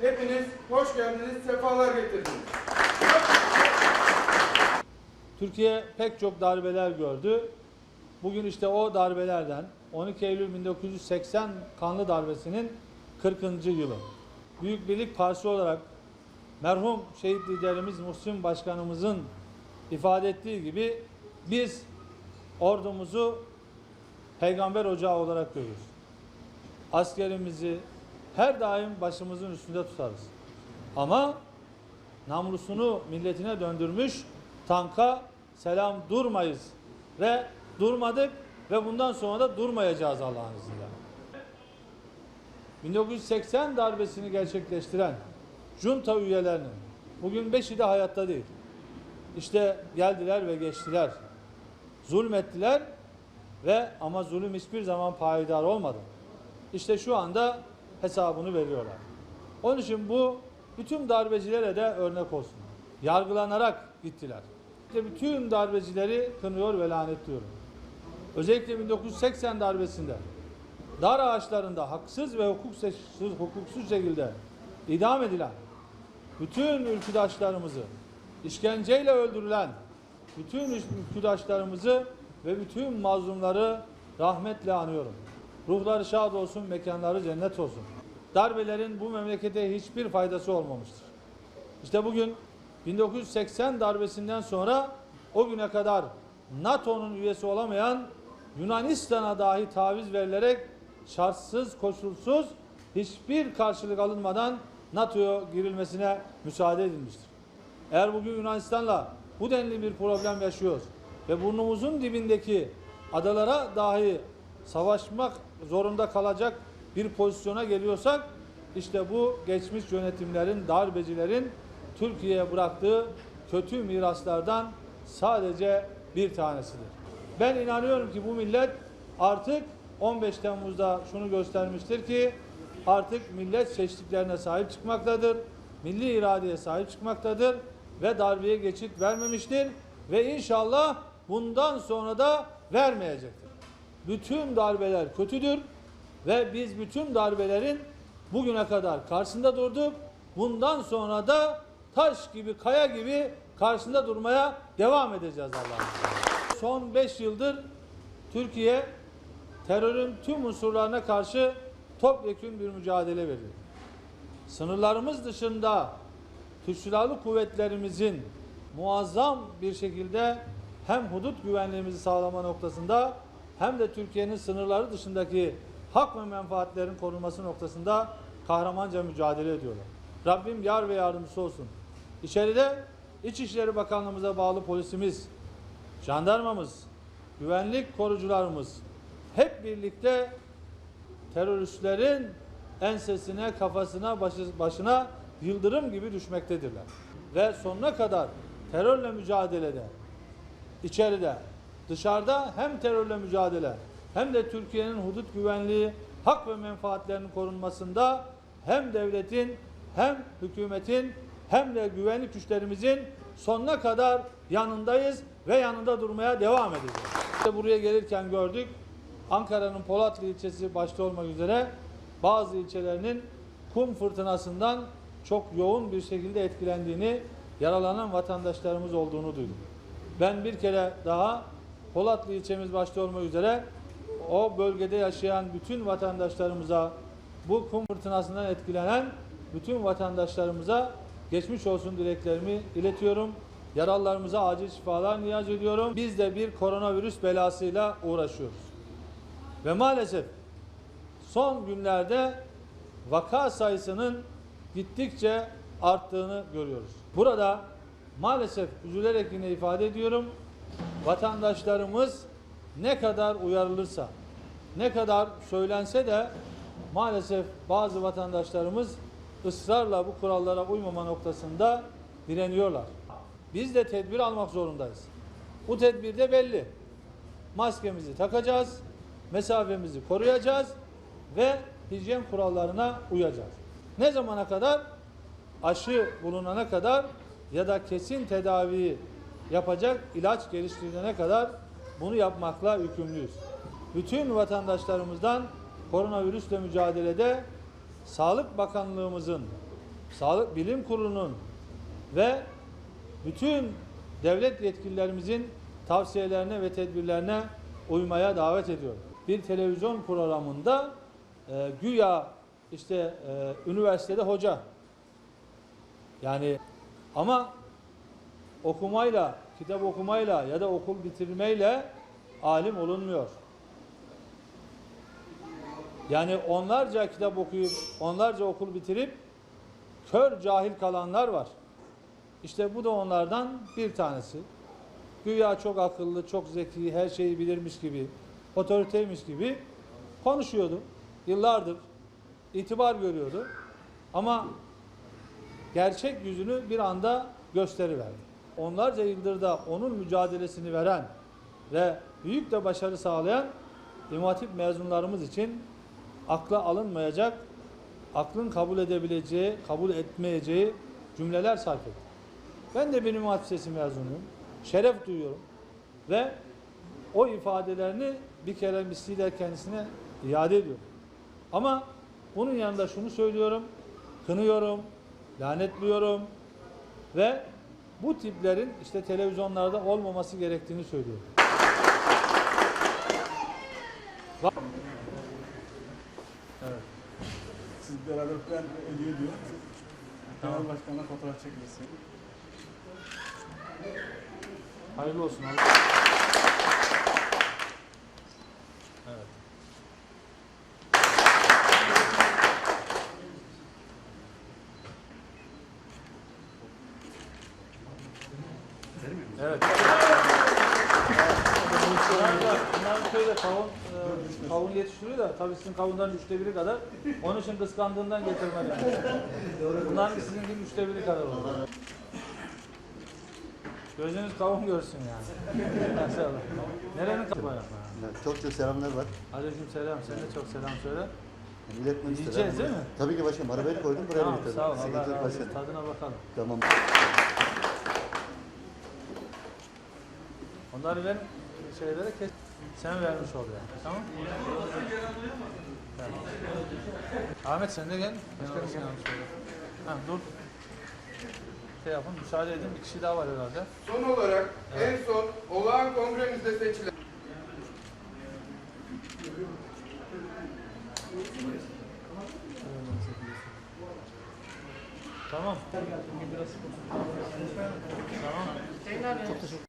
Hepiniz hoş geldiniz, sefalar getirdiniz. Türkiye pek çok darbeler gördü. Bugün işte o darbelerden 12 Eylül 1980 kanlı darbesinin 40. yılı. Büyük Birlik Partisi olarak merhum şehit liderimiz Muhsin Başkanımızın ifade ettiği gibi biz ordumuzu peygamber ocağı olarak görüyoruz. Askerimizi her daim başımızın üstünde tutarız. Ama namlusunu milletine döndürmüş tanka selam durmayız ve durmadık ve bundan sonra da durmayacağız Allah'ın izniyle. 1980 darbesini gerçekleştiren junta üyelerinin bugün beşi de hayatta değil. İşte geldiler ve geçtiler. Zulmettiler ve ama zulüm hiçbir zaman payidar olmadı. İşte şu anda hesabını veriyorlar. Onun için bu bütün darbecilere de örnek olsun. Yargılanarak gittiler. İşte bütün darbecileri kınıyor ve lanetliyorum. Özellikle 1980 darbesinde dar ağaçlarında haksız ve hukuksuz, hukuksuz şekilde idam edilen bütün ülküdaşlarımızı işkenceyle öldürülen bütün ülküdaşlarımızı ve bütün mazlumları rahmetle anıyorum. Ruhları şad olsun, mekanları cennet olsun. Darbelerin bu memlekete hiçbir faydası olmamıştır. İşte bugün 1980 darbesinden sonra o güne kadar NATO'nun üyesi olamayan Yunanistan'a dahi taviz verilerek şartsız, koşulsuz hiçbir karşılık alınmadan NATO'ya girilmesine müsaade edilmiştir. Eğer bugün Yunanistan'la bu denli bir problem yaşıyoruz ve burnumuzun dibindeki adalara dahi savaşmak zorunda kalacak bir pozisyona geliyorsak işte bu geçmiş yönetimlerin, darbecilerin Türkiye'ye bıraktığı kötü miraslardan sadece bir tanesidir. Ben inanıyorum ki bu millet artık 15 Temmuz'da şunu göstermiştir ki artık millet seçtiklerine sahip çıkmaktadır. Milli iradeye sahip çıkmaktadır ve darbeye geçit vermemiştir ve inşallah bundan sonra da vermeyecektir. Bütün darbeler kötüdür ve biz bütün darbelerin bugüne kadar karşısında durduk. Bundan sonra da taş gibi, kaya gibi karşısında durmaya devam edeceğiz Allah'ın. Son 5 yıldır Türkiye terörün tüm unsurlarına karşı topyekün bir mücadele veriyor. Sınırlarımız dışında Türk Silahlı Kuvvetlerimizin muazzam bir şekilde hem hudut güvenliğimizi sağlama noktasında hem de Türkiye'nin sınırları dışındaki hak ve menfaatlerin korunması noktasında kahramanca mücadele ediyorlar. Rabbim yar ve yardımcısı olsun. İçeride İçişleri Bakanlığımıza bağlı polisimiz, jandarmamız, güvenlik korucularımız hep birlikte teröristlerin ensesine, kafasına, başı- başına yıldırım gibi düşmektedirler. Ve sonuna kadar terörle mücadelede, içeride, dışarıda hem terörle mücadele hem de Türkiye'nin hudut güvenliği, hak ve menfaatlerinin korunmasında hem devletin hem hükümetin hem de güvenlik güçlerimizin sonuna kadar yanındayız ve yanında durmaya devam edeceğiz. İşte buraya gelirken gördük Ankara'nın Polatlı ilçesi başta olmak üzere bazı ilçelerinin kum fırtınasından çok yoğun bir şekilde etkilendiğini, yaralanan vatandaşlarımız olduğunu duydum. Ben bir kere daha Polatlı ilçemiz başta olmak üzere o bölgede yaşayan bütün vatandaşlarımıza, bu kum fırtınasından etkilenen bütün vatandaşlarımıza geçmiş olsun dileklerimi iletiyorum. Yaralılarımıza acil şifalar niyaz ediyorum. Biz de bir koronavirüs belasıyla uğraşıyoruz. Ve maalesef son günlerde vaka sayısının gittikçe arttığını görüyoruz. Burada maalesef üzülerek yine ifade ediyorum. Vatandaşlarımız ne kadar uyarılırsa, ne kadar söylense de maalesef bazı vatandaşlarımız ısrarla bu kurallara uymama noktasında direniyorlar. Biz de tedbir almak zorundayız. Bu tedbir de belli. Maskemizi takacağız, mesafemizi koruyacağız ve hijyen kurallarına uyacağız. Ne zamana kadar? Aşı bulunana kadar ya da kesin tedavi yapacak ilaç geliştirilene kadar bunu yapmakla yükümlüyüz. Bütün vatandaşlarımızdan koronavirüsle mücadelede Sağlık Bakanlığımızın Sağlık Bilim Kurulu'nun ve bütün devlet yetkililerimizin tavsiyelerine ve tedbirlerine uymaya davet ediyorum. Bir televizyon programında e, güya işte e, üniversitede hoca yani ama okumayla, kitap okumayla ya da okul bitirmeyle alim olunmuyor. Yani onlarca kitap okuyup, onlarca okul bitirip kör cahil kalanlar var. İşte bu da onlardan bir tanesi. Güya çok akıllı, çok zeki, her şeyi bilirmiş gibi, otoriteymiş gibi konuşuyordu. Yıllardır itibar görüyordu. Ama gerçek yüzünü bir anda gösteriverdi. Onlarca yıldır da onun mücadelesini veren ve büyük de başarı sağlayan İmam mezunlarımız için akla alınmayacak, aklın kabul edebileceği, kabul etmeyeceği cümleler sarf etti. Ben de bir İmam Hatip mezunuyum. Şeref duyuyorum. Ve o ifadelerini bir kere misliyle kendisine iade ediyorum. Ama bunun yanında şunu söylüyorum, kınıyorum, lanetliyorum ve bu tiplerin işte televizyonlarda olmaması gerektiğini söylüyorum. Evet. Siz beraber plan ediyor diyor. Genel başkanla fotoğraf çekilsin. Hayırlı olsun abi. Evet. Evet. Bunlar köyde kavun, e, kavun yetiştiriyor da tabii sizin kavundan üçte biri kadar. Onun için kıskandığından getirmedim. Bunlar sizin gibi üçte biri kadar olur. Gözünüz kavun görsün yani. Maşallah. Nerenin kavun? Çok çok selamlar var. Aleyküm selam. Sen de çok selam söyle. İletmek Yiyeceğiz değil mi? Tabii ki başkanım. Arabayı koydum buraya Tamam getirdim. sağ ol. Allah razı olsun. Tadına bakalım. Tamam. Onları ver şeylere kes. Sen vermiş ol yani. Tamam Tamam. Ahmet sen de gel. Başkanım sen yanlış söyle. Ha, dur. Şey yapın müsaade edin. Bir kişi daha var herhalde. Son olarak en